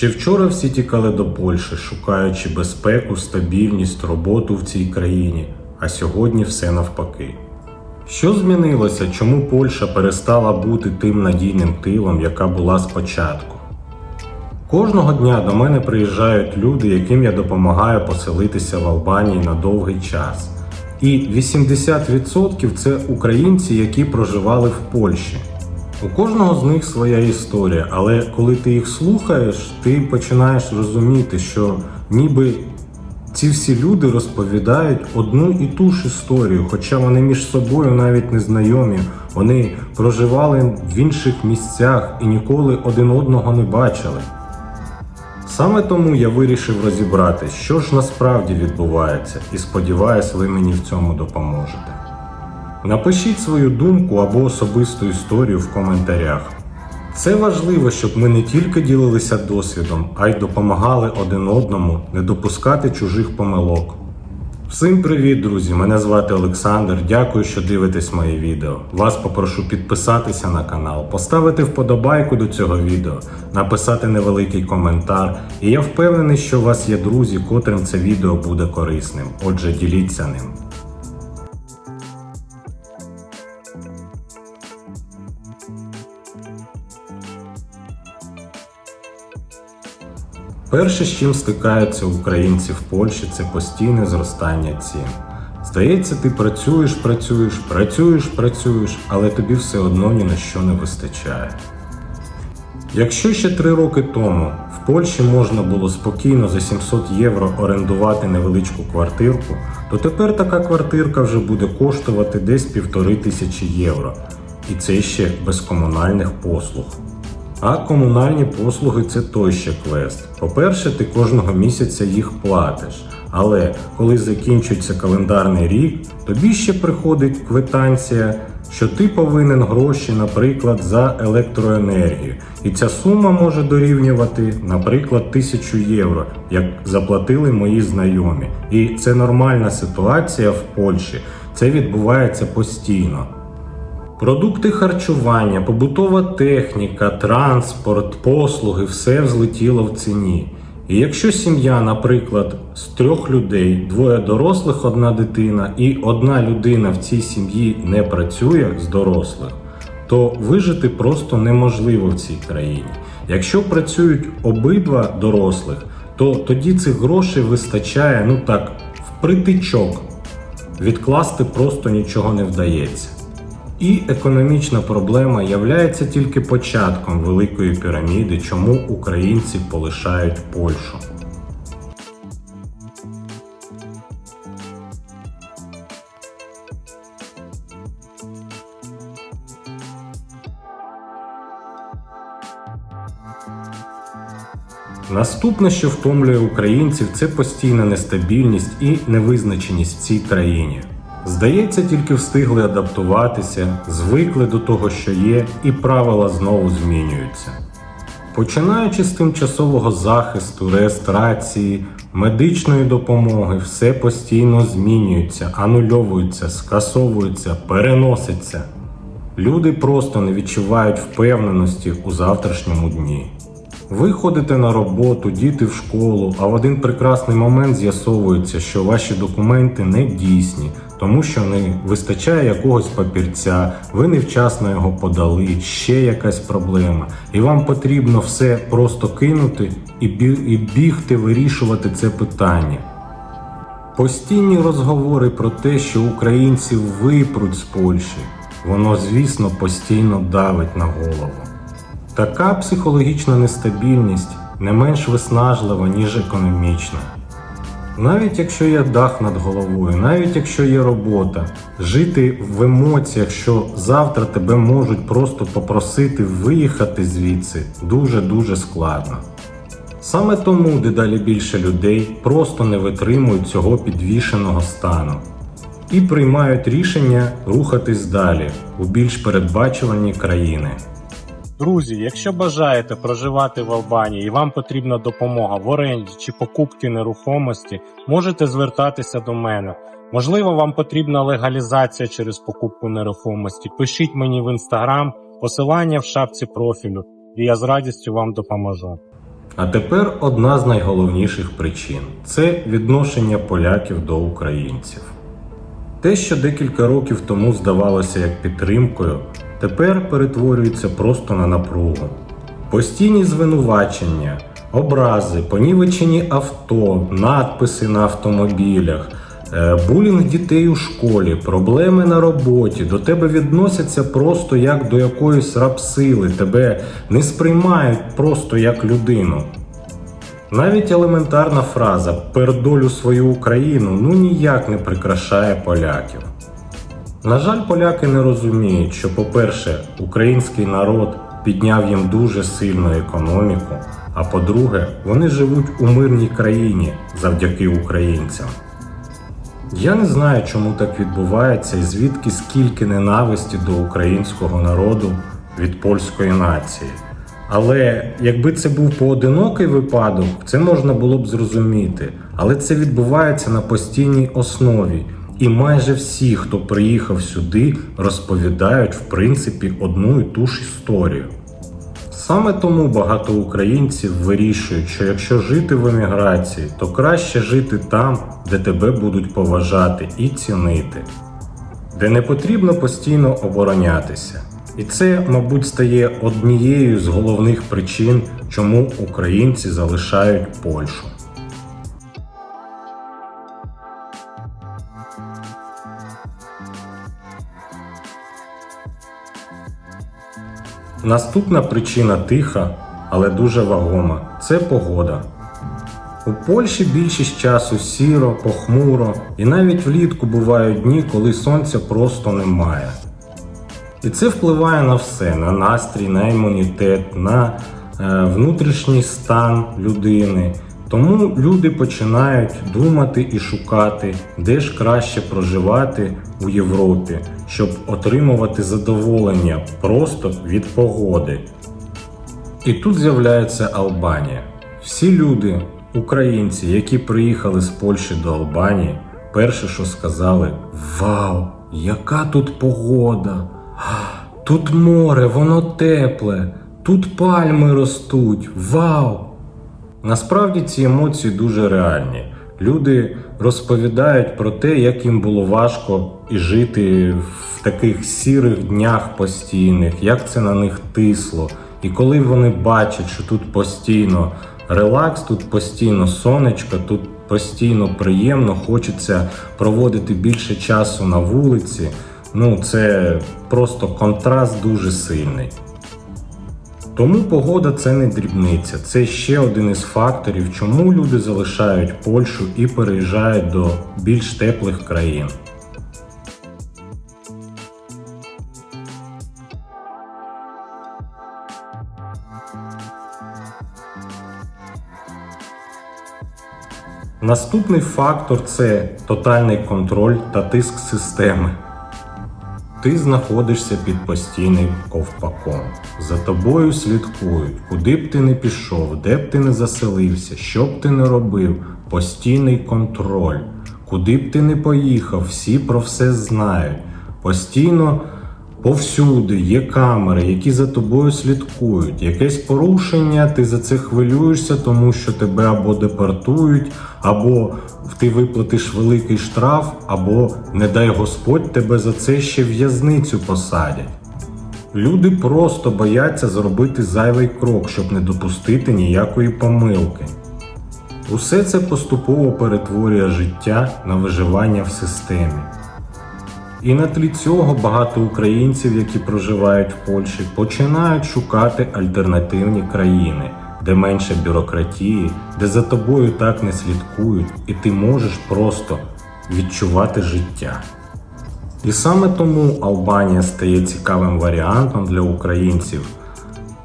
Ще вчора всі тікали до Польщі, шукаючи безпеку, стабільність, роботу в цій країні, а сьогодні все навпаки. Що змінилося, чому Польща перестала бути тим надійним тилом, яка була спочатку? Кожного дня до мене приїжджають люди, яким я допомагаю поселитися в Албанії на довгий час. І 80% це українці, які проживали в Польщі. У кожного з них своя історія, але коли ти їх слухаєш, ти починаєш розуміти, що ніби ці всі люди розповідають одну і ту ж історію, хоча вони між собою навіть не знайомі. Вони проживали в інших місцях і ніколи один одного не бачили. Саме тому я вирішив розібрати, що ж насправді відбувається, і сподіваюсь, ви мені в цьому допоможете. Напишіть свою думку або особисту історію в коментарях. Це важливо, щоб ми не тільки ділилися досвідом, а й допомагали один одному не допускати чужих помилок. Всім привіт, друзі! Мене звати Олександр. Дякую, що дивитесь мої відео. Вас попрошу підписатися на канал, поставити вподобайку до цього відео, написати невеликий коментар. І я впевнений, що у вас є друзі, котрим це відео буде корисним. Отже, діліться ним. Перше, з чим стикаються українці в Польщі, це постійне зростання цін. Здається, ти працюєш, працюєш, працюєш, працюєш, але тобі все одно ні на що не вистачає. Якщо ще три роки тому в Польщі можна було спокійно за 700 євро орендувати невеличку квартирку, то тепер така квартирка вже буде коштувати десь півтори тисячі євро. І це ще без комунальних послуг. А комунальні послуги це той ще квест. По-перше, ти кожного місяця їх платиш. Але коли закінчується календарний рік, тобі ще приходить квитанція, що ти повинен гроші, наприклад, за електроенергію. І ця сума може дорівнювати, наприклад, тисячу євро, як заплатили мої знайомі. І це нормальна ситуація в Польщі. Це відбувається постійно. Продукти харчування, побутова техніка, транспорт, послуги все взлетіло в ціні. І якщо сім'я, наприклад, з трьох людей, двоє дорослих, одна дитина, і одна людина в цій сім'ї не працює з дорослих, то вижити просто неможливо в цій країні. Якщо працюють обидва дорослих, то тоді цих грошей вистачає, ну так, впритичок. Відкласти просто нічого не вдається. І економічна проблема являється тільки початком великої піраміди, чому українці полишають Польщу. Наступне, що втомлює українців, це постійна нестабільність і невизначеність в цій країні. Здається, тільки встигли адаптуватися, звикли до того, що є, і правила знову змінюються. Починаючи з тимчасового захисту, реєстрації, медичної допомоги, все постійно змінюється, анульовується, скасовується, переноситься. Люди просто не відчувають впевненості у завтрашньому дні. Ви ходите на роботу, діти в школу, а в один прекрасний момент з'ясовується, що ваші документи не дійсні, тому що не вистачає якогось папірця, ви невчасно його подали, ще якась проблема, і вам потрібно все просто кинути і бігти вирішувати це питання. Постійні розговори про те, що українці випруть з Польщі, воно, звісно, постійно давить на голову. Така психологічна нестабільність не менш виснажлива, ніж економічна. Навіть якщо є дах над головою, навіть якщо є робота, жити в емоціях, що завтра тебе можуть просто попросити виїхати звідси, дуже-дуже складно. Саме тому дедалі більше людей просто не витримують цього підвішеного стану і приймають рішення рухатись далі у більш передбачувані країни. Друзі, якщо бажаєте проживати в Албанії і вам потрібна допомога в оренді чи покупці нерухомості, можете звертатися до мене. Можливо, вам потрібна легалізація через покупку нерухомості. Пишіть мені в інстаграм, посилання в шапці профілю, і я з радістю вам допоможу. А тепер одна з найголовніших причин це відношення поляків до українців. Те, що декілька років тому здавалося як підтримкою, тепер перетворюється просто на напругу. Постійні звинувачення, образи, понівечені авто, надписи на автомобілях, е, булінг дітей у школі, проблеми на роботі. До тебе відносяться просто як до якоїсь рабсили, тебе не сприймають просто як людину. Навіть елементарна фраза пердолю свою Україну ну ніяк не прикрашає поляків. На жаль, поляки не розуміють, що, по-перше, український народ підняв їм дуже сильно економіку, а по-друге, вони живуть у мирній країні завдяки українцям. Я не знаю, чому так відбувається і звідки скільки ненависті до українського народу від польської нації. Але якби це був поодинокий випадок, це можна було б зрозуміти. Але це відбувається на постійній основі. І майже всі, хто приїхав сюди, розповідають в принципі одну і ту ж історію. Саме тому багато українців вирішують, що якщо жити в еміграції, то краще жити там, де тебе будуть поважати і цінити, де не потрібно постійно оборонятися. І це, мабуть, стає однією з головних причин, чому українці залишають Польщу. Наступна причина тиха, але дуже вагома це погода. У Польщі більшість часу сіро, похмуро, і навіть влітку бувають дні, коли сонця просто немає. І це впливає на все: на настрій, на імунітет, на е, внутрішній стан людини. Тому люди починають думати і шукати, де ж краще проживати у Європі, щоб отримувати задоволення просто від погоди. І тут з'являється Албанія. Всі люди, українці, які приїхали з Польщі до Албанії, перше, що сказали: Вау, яка тут погода! Тут море, воно тепле, тут пальми ростуть. Вау! Насправді ці емоції дуже реальні. Люди розповідають про те, як їм було важко і жити в таких сірих днях постійних, як це на них тисло. І коли вони бачать, що тут постійно релакс, тут постійно сонечко, тут постійно приємно, хочеться проводити більше часу на вулиці. Ну, це просто контраст дуже сильний. Тому погода це не дрібниця, це ще один із факторів, чому люди залишають Польщу і переїжджають до більш теплих країн. Наступний фактор це тотальний контроль та тиск системи. Ти знаходишся під постійним ковпаком. За тобою слідкують, куди б ти не пішов, де б ти не заселився, що б ти не робив, постійний контроль. Куди б ти не поїхав, всі про все знають. Постійно повсюди є камери, які за тобою слідкують. Якесь порушення, ти за це хвилюєшся, тому що тебе або депортують, або ти виплатиш великий штраф, або, не дай Господь, тебе за це ще в'язницю посадять. Люди просто бояться зробити зайвий крок, щоб не допустити ніякої помилки. Усе це поступово перетворює життя на виживання в системі. І на тлі цього багато українців, які проживають в Польщі, починають шукати альтернативні країни, де менше бюрократії, де за тобою так не слідкують, і ти можеш просто відчувати життя. І саме тому Албанія стає цікавим варіантом для українців,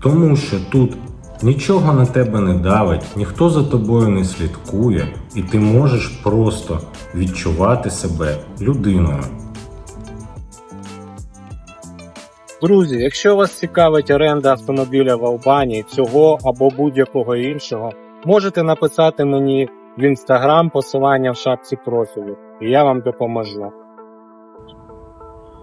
тому що тут нічого на тебе не давить, ніхто за тобою не слідкує, і ти можеш просто відчувати себе людиною. Друзі, якщо вас цікавить оренда автомобіля в Албанії, цього або будь-якого іншого, можете написати мені в інстаграм посилання в шапці профілю, і я вам допоможу.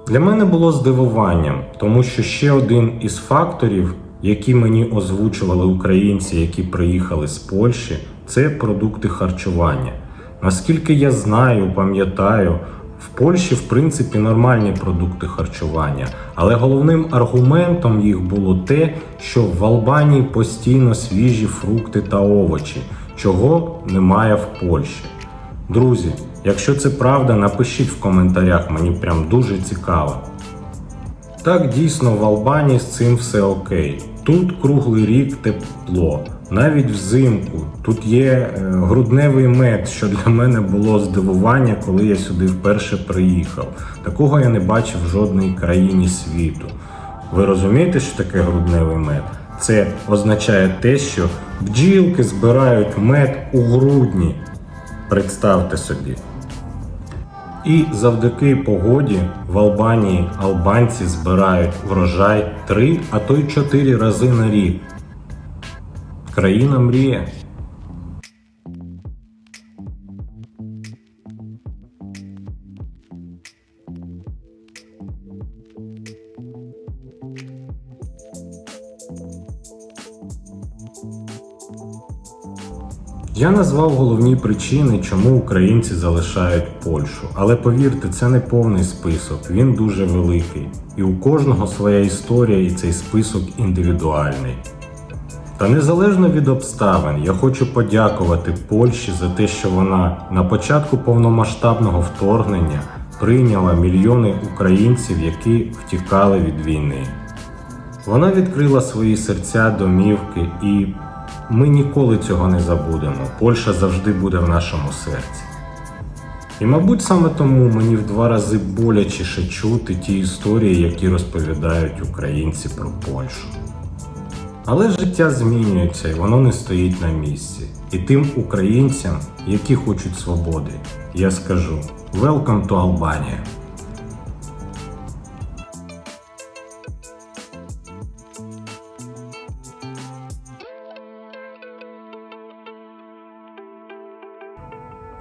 Для мене було здивуванням, тому що ще один із факторів, які мені озвучували українці, які приїхали з Польщі, це продукти харчування. Наскільки я знаю, пам'ятаю, в Польщі в принципі нормальні продукти харчування, але головним аргументом їх було те, що в Албанії постійно свіжі фрукти та овочі, чого немає в Польщі. Друзі, якщо це правда, напишіть в коментарях, мені прям дуже цікаво. Так дійсно в Албанії з цим все окей. Тут круглий рік тепло, навіть взимку. Тут є е, грудневий мед, що для мене було здивування, коли я сюди вперше приїхав. Такого я не бачив в жодній країні світу. Ви розумієте, що таке грудневий мед? Це означає те, що бджілки збирають мед у грудні. Представте собі. І завдяки погоді в Албанії албанці збирають врожай 3, а то й 4 рази на рік. Країна мріє. Я назвав головні причини, чому українці залишають Польщу. Але повірте, це не повний список, він дуже великий. І у кожного своя історія, і цей список індивідуальний. Та незалежно від обставин, я хочу подякувати Польщі за те, що вона на початку повномасштабного вторгнення прийняла мільйони українців, які втікали від війни. Вона відкрила свої серця, домівки, і ми ніколи цього не забудемо. Польща завжди буде в нашому серці. І, мабуть, саме тому мені в два рази болячіше чути ті історії, які розповідають українці про Польщу. Але життя змінюється і воно не стоїть на місці. І тим українцям, які хочуть свободи, я скажу: Welcome to Albania!